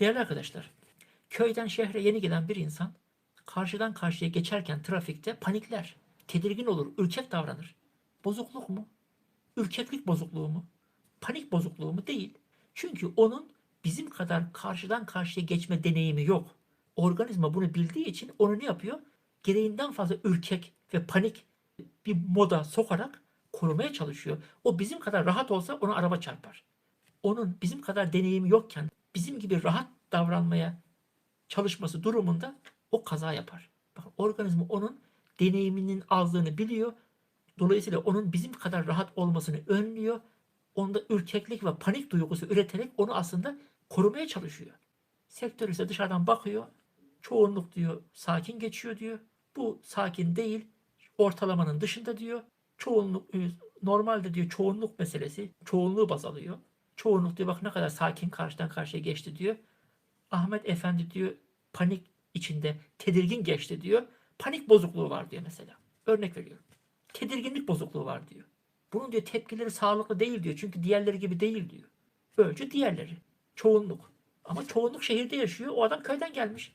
Değerli arkadaşlar, köyden şehre yeni gelen bir insan karşıdan karşıya geçerken trafikte panikler, tedirgin olur, ürkek davranır. Bozukluk mu? Ürkeklik bozukluğu mu? Panik bozukluğu mu? Değil. Çünkü onun bizim kadar karşıdan karşıya geçme deneyimi yok. Organizma bunu bildiği için onu ne yapıyor? Gereğinden fazla ürkek ve panik bir moda sokarak korumaya çalışıyor. O bizim kadar rahat olsa onu araba çarpar. Onun bizim kadar deneyimi yokken bizim gibi rahat davranmaya çalışması durumunda o kaza yapar. Bakın organizma onun deneyiminin azlığını biliyor. Dolayısıyla onun bizim kadar rahat olmasını önlüyor. Onda ürkeklik ve panik duygusu üreterek onu aslında korumaya çalışıyor. Sektör ise dışarıdan bakıyor. Çoğunluk diyor sakin geçiyor diyor. Bu sakin değil. Ortalamanın dışında diyor. Çoğunluk e, normalde diyor çoğunluk meselesi. Çoğunluğu baz alıyor. Çoğunluk diyor bak ne kadar sakin karşıdan karşıya geçti diyor. Ahmet Efendi diyor panik içinde tedirgin geçti diyor. Panik bozukluğu var diyor mesela. Örnek veriyorum. Tedirginlik bozukluğu var diyor. Bunun diyor tepkileri sağlıklı değil diyor. Çünkü diğerleri gibi değil diyor. Böylece diğerleri. Çoğunluk. Ama çoğunluk şehirde yaşıyor. O adam köyden gelmiş.